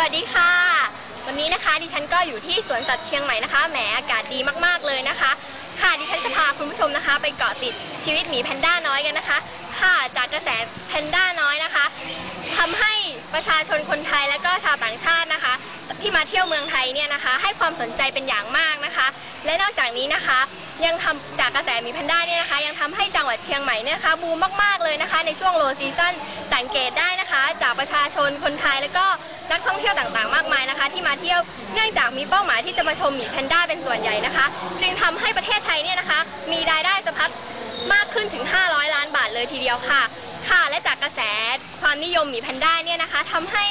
วัสดีค่ะ วันนี้นะคะดิฉันก็อยู่ที่สวนสัตว์เชียงใหม่นะคะแหมอากาศดีมากๆเลยนะคะ ค่ะดิฉันจะพาคุณผู้ชมนะคะ ไปเกาะติดชีวิตหมีแพนด้าน้อยกันนะคะ ค่ะจากกระแสแพนด้าน้อยนะคะทำให้ประชาชนคนไทยและก็ชาวต่างชาตินะคะ ที่มาเที่ยวเมืองไทยเนี่ยนะคะ ให้ความสนใจเป็นอย่างมากนะคะ และนอกจากนี้นะคะ ยังทำจากกระแสมีแพนด้าเนี่ยนะคะ ยังทำให้จังหวัดเชียงใหม่เนี่ยนะคะบูมมากๆเลยนะคะ ในช่วงโลซีซั่นสังเกตได้นะคะ จากประชาชนคนไทยและก็นักท่องเที่ยวต่างๆ มากมายนะคะ ที่มาเที่ยวเนื่องจากมีเป้าหมายที่จะมาชมหมีแพนด้าเป็นส่วนใหญ่นะคะ จึงทำให้ประเทศไทยเนี่ยนะคะ มีรายได้สะพัดมากขึ้นถึง 500 ล้านบาทเลยทีเดียวค่ะ ค่ะ และจากกระแส ความนิยมหมีแพนด้าเนี่ยนะคะทำให้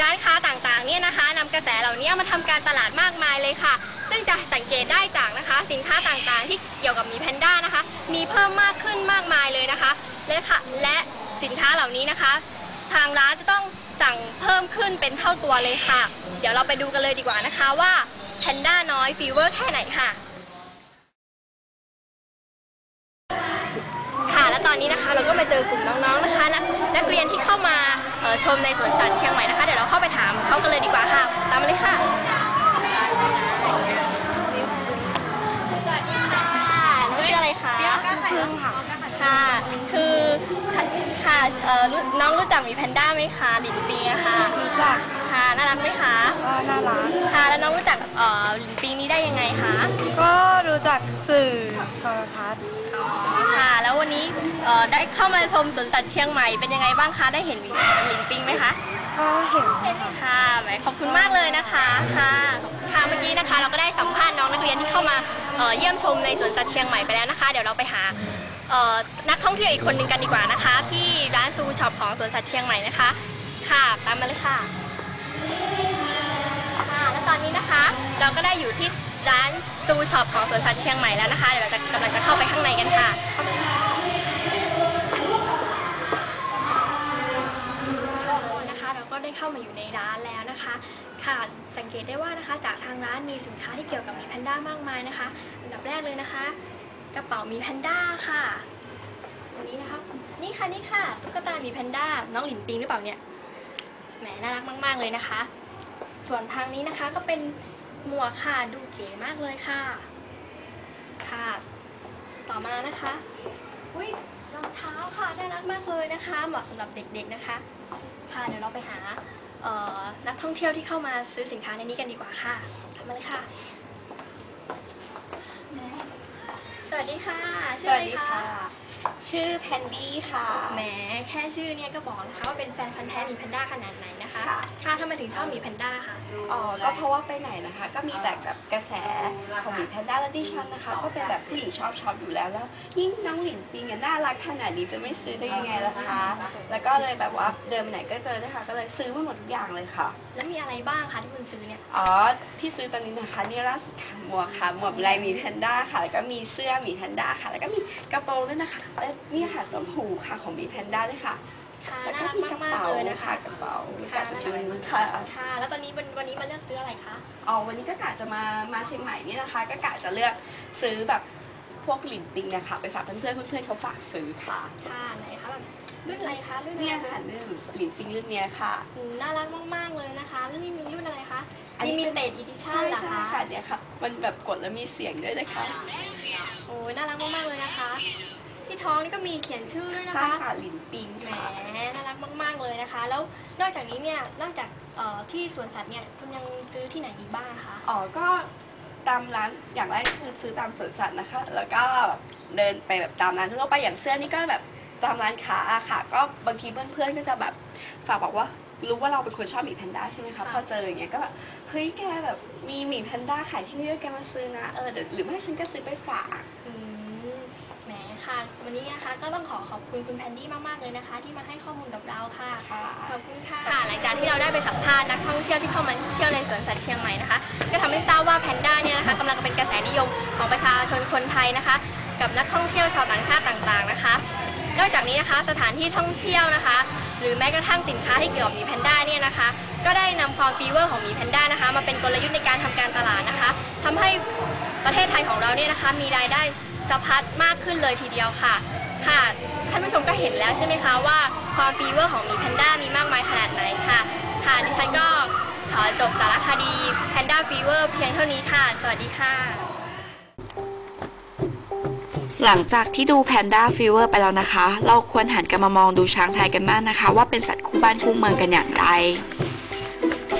ร้านค้าต่างๆเนี่ยนะคะนำกระแสเหล่านี้มาทำการตลาดมากมายเลยค่ะ ซึ่งจะสังเกตได้จากนะคะ สินค้าต่างๆ ที่เกี่ยวกับหมีแพนด้านะคะ มีเพิ่มมากขึ้นมากมายเลยนะคะ และค่ะและสินค้าเหล่านี้นะคะ ทางร้านจะต้องสั่งเพิ่มขึ้นเป็นเท่าตัวเลยค่ะ เดี๋ยวเราไปดูกันเลยดีกว่านะคะว่าแพนด้าน้อยฟีเวอร์แค่ไหนค่ะค่ะและตอนนี้นะคะเราก็มาเจอกลุ่มน้องๆนะคะามาเอ่อชมในสวนสัตว์เชียงใหม่นะคะ เดี๋ยวเราเข้าไปถามเขากันเลยดีกว่าค่ะ ตามมาเลยค่ะสวัสดีค่ะน้องชื่ออะไรคะพึ่งค่ะค่ะ คือค่ะเอ่อรู้น้องรู้จักหมีแพนด้าไหมคะหลินปิงอะค่ะรู้จักค่ะน่ารักไหมคะก็น่ารักค่ะแล้วน้องรู้จักเอ่อหลินปิงนี้ได้ยังไงคะก็รู้จักสื่อโทรทัศน์ค่ะ แล้ววันนี้เอ่อได้เข้ามาชมสวนสัตว์เชียงใหม่เป็นยังไงบ้างคะได้เห็นหลินปิงไหมคะก็เห็นค่ะแหมขอบคุณมากเลยนะคะค่ะค่ะเมื่อกี้นะคะ เราก็ได้สัมภาษณ์น้องนักเรียนที่เข้ามาเอ่อเยี่ยมชมในสวนสัตว์เชียงใหม่ไปแล้วนะคะ เดี๋ยวเราไปหาเอ่อนักท่องเที่ยวอีกคนหนึ่งกันดีกว่านะคะ ที่ร้านซูช็อปของสวนสัตว์เชียงใหม่นะคะ ค่ะตามมาเลยค่ะค่ะและตอนนี้นะคะ เราก็ได้อยู่ที่ร้านซูช็อปของสวนสัตว์เชียงใหม่แล้วนะคะเดี๋ยวเราจะกำลังจะเข้าไปข้างในกันค่ะนะคะเราก็ได้เข้า มาอยู่ในร้านแล้วนะคะ ค่ะสังเกตได้ว่านะคะจากทางร้านมีสินค้าที่เกี่ยวกับมีแพนด้ามากมายนะคะอันดับแรกเลยนะคะ กระเป๋ามีแพนด้าค่ะอันนี้นะคะนี่ค่ะนี่ค่ะตุ๊กตามีแพนด้าน้องหลินปิงหรือเปล่าเนี่ยแหมน่ารักมาก ๆเลยนะคะ ส่วนทางนี้นะคะก็เป็นหมวกค่ะดูเก๋มากเลยค่ะ ค่ะ ต่อมานะคะอุ้ยรองเท้าค่ะน่ารักมากเลยนะคะ เหมาะสำหรับเด็กๆนะคะ ค่ะเดี๋ยวเราไปหา นักท่องเที่ยวที่เข้ามาซื้อสินค้าในนี้กันดีกว่าค่ะทำมาเลยค่ะ สวัสดีค่ะชื่ออะไรคะชื่อแพนดี้ค่ะ แหมแค่ชื่อเนี่ยก็บอกนะคะว่าเป็นแฟนพันธ์แท้หมีแพนด้าขนาดไหนนะคะ ค่ะค่ะทำไมถึงชอบหมีแพนด้าค่ะ อ๋อก็เพราะว่าไปไหนนะคะ ก็มีแต่แบบกระแสของหมีแพนด้าและดิฉันนะคะ ก็เป็นแบบผู้หญิงชอบชอบอยู่แล้วแล้วยิ่งน้องหลินปิงอะน่ารักขนาดนี้จะไม่ซื้อได้ยังไงล่ะคะ แล้วก็เลยแบบว่าเดินไปไหนก็เจอนะคะ ก็เลยซื้อมาหมดทุกอย่างเลยค่ะ แล้วมีอะไรบ้างคะที่คุณซื้อเนี่ยอ๋อที่ซื้อตอนนี้นะคะนี่ล่าสุดค่ะหมวกค่ะหมวกลายหมีแพนด้าค่ะ แล้วก็มีเสื้อหมีแพนด้าค่ะ แล้วก็มีกระโปรงด้วยนะคะเอ้ยนี่ค่ะต้นหูค่ะของหมีแพนด้าด้วยค่ะค่ะแล้วน่าก็รักมีกระมากเป๋าๆเลยนะคะกระเป๋า แล้วก็จะซื้อค่ะค่ะ แล้วตอนนี้วันวันนี้มาเลือกซื้ออะไรคะอ๋อวันนี้ก็กะจะมามาเชียงใหม่นี่นะคะ ก็กะจะเลือกซื้อแบบพวกหลินปิงนะคะไปฝากเพื่อนๆเพื่อนๆเขาฝากซื้อค่ะค่ะไหนคะแบบรุ่นอะไรคะรุ่นอะไรเนี่ยคะค่ะเรื่องหลินปิงรุ่นเนี้ยค่ะอืมน่ารักมากๆเลยนะคะแล้วนี่มีรุ่นอะไรคะอันนี้ลิมิเป็นเต็ดอีดิชั่ใช่นเหรอใช่คะค่ะเนี่ยค่ะมันแบบกดแล้วมีเสียงด้วยนะคะโอ้ยน่ารักมากๆเลยนะคะ ที่ท้องนี่ก็มีเขียนชื่อด้วยนะใช่คะค่ะหลินปิงแหมค่ะน่ารักมาก ๆ เลยนะคะ แล้วนอกจากนี้เนี่ยนอกจากเอ่อที่สวนสัตว์เนี่ยคุณยังซื้อที่ไหนอีกบ้างคะ อ๋อ ก็ตามร้านอย่างแรกก็คือซื้อตามสวนสัตว์นะคะ แล้วก็แบบเดินไปแบบตามร้านทั่วไปอย่างเสื้อนี่ก็แบบตามร้านค้าอะค่ะ ก็บางทีเพื่อนๆก็จะแบบฝากบอกว่ารู้ว่าเราเป็นคนชอบหมีแพนด้าใช่ไหมคะพอเจออย่างเงี้ยก็แบบเฮ้ยแกแบบมีหมีแพนด้าขายที่นี่ด้วยแกมาซื้อนะเออเดี๋ยวหรือไม่ฉันก็ซื้อไปฝาก อืมแหมค่ะวั นนี้นะคะ ก็ต้องขอขอบคุณคุณแพนดี้มากๆเลยนะคะ ที่มาให้ข้อมูลกับเราค่ะค่ะ ขอบคุณค่ะค่ะหลังจากที่เราได้ไปสัมภาษณ์นักท่องเที่ยวที่เข้ามาเที่ยวในสวนสัตว์เชียงใหม่นะคะ ก็ทำให้ทราบว่าแพนด้าเนี่ยนะคะกำลังเป็นกระแสนิยมของประชาชนคนไทยนะคะ กับนักท่องเที่ยวชาวต่างชาติต่างๆนะคะ นอกจากนี้นะคะสถานที่ท่องเที่ยวนะคะ หรือแม้กระทั่งสินค้าที่เกี่ยวกับหมีแพนด้าเนี่ยนะคะ ก็ได้นำความฟีเวอร์ของหมีแพนด้านะคะ มาเป็นกลยุทธ์ในการทำการตลาดนะคะทำให้ ประเทศไทยของเราเนี่ยนะคะมีรายได้สะพัดมากขึ้นเลยทีเดียวค่ะ ค่ะ ท่านผู้ชมก็เห็นแล้วใช่ไหมคะว่าความฟีเวอร์ของหมีแพนด้ามีมากมายขนาดไหนค่ะ ค่ะดิฉันก็ขอจบสารคดี Panda Fever เพียงเท่านี้ค่ะ สวัสดีค่ะ หลังจากที่ดูแพนด้าฟีเวอร์ไปแล้วนะคะ เราควรหันกลับมามองดูช้างไทยกันบ้างนะคะ ว่าเป็นสัตว์คู่บ้านคู่เมืองกันอย่างไร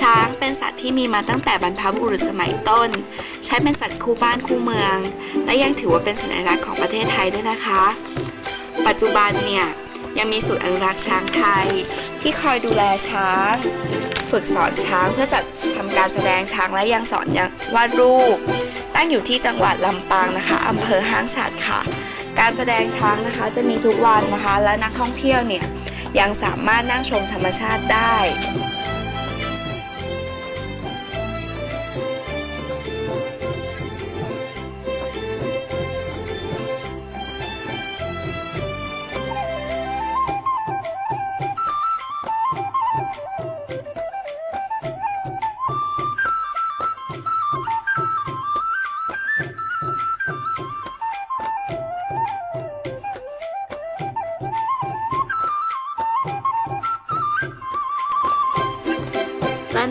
ช้างเป็นสัตว์ที่มีมาตั้งแต่บรรพบุรุษสมัยต้น ใช้เป็นสัตว์คู่บ้านคู่เมือง และยังถือว่าเป็นสัญลักษณ์ของประเทศไทยด้วยนะคะ ปัจจุบันเนี่ยยังมีศูนย์อนุรักษ์ช้างไทย ที่คอยดูแลช้าง ฝึกสอนช้างเพื่อจัดทำการแสดงช้างและยังสอนยังวาดรูป ตั้งอยู่ที่จังหวัดลำปางนะคะอำเภอห้างฉัดค่ะ การแสดงช้างนะคะจะมีทุกวันนะคะ และนักท่องเที่ยวเนี่ยยังสามารถนั่งชมธรรมชาติได้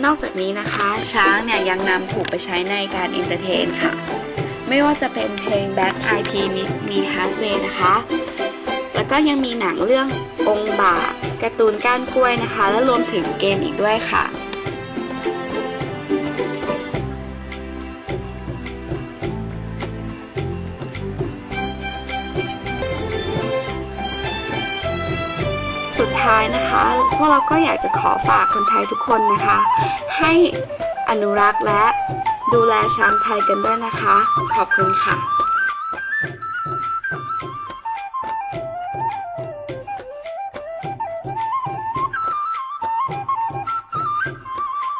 นอกจากนี้นะคะ ช้างเนี่ยยังนำถูกไปใช้ในการอินเตอร์เทนค่ะ ไม่ว่าจะเป็นเพลง Back IP มีมีฮาร์ดเวย์นะคะ แล้วก็ยังมีหนังเรื่ององค์บาการ์ตูนก้านกล้วยนะคะ และรวมถึงเกมอีกด้วยค่ะ สุดท้ายนะคะพวกเราก็อยากจะขอฝากคนไทยทุกคนนะคะ ให้อนุรักษ์และดูแลช้างไทยกันด้วยนะคะ ขอบคุณค่ะ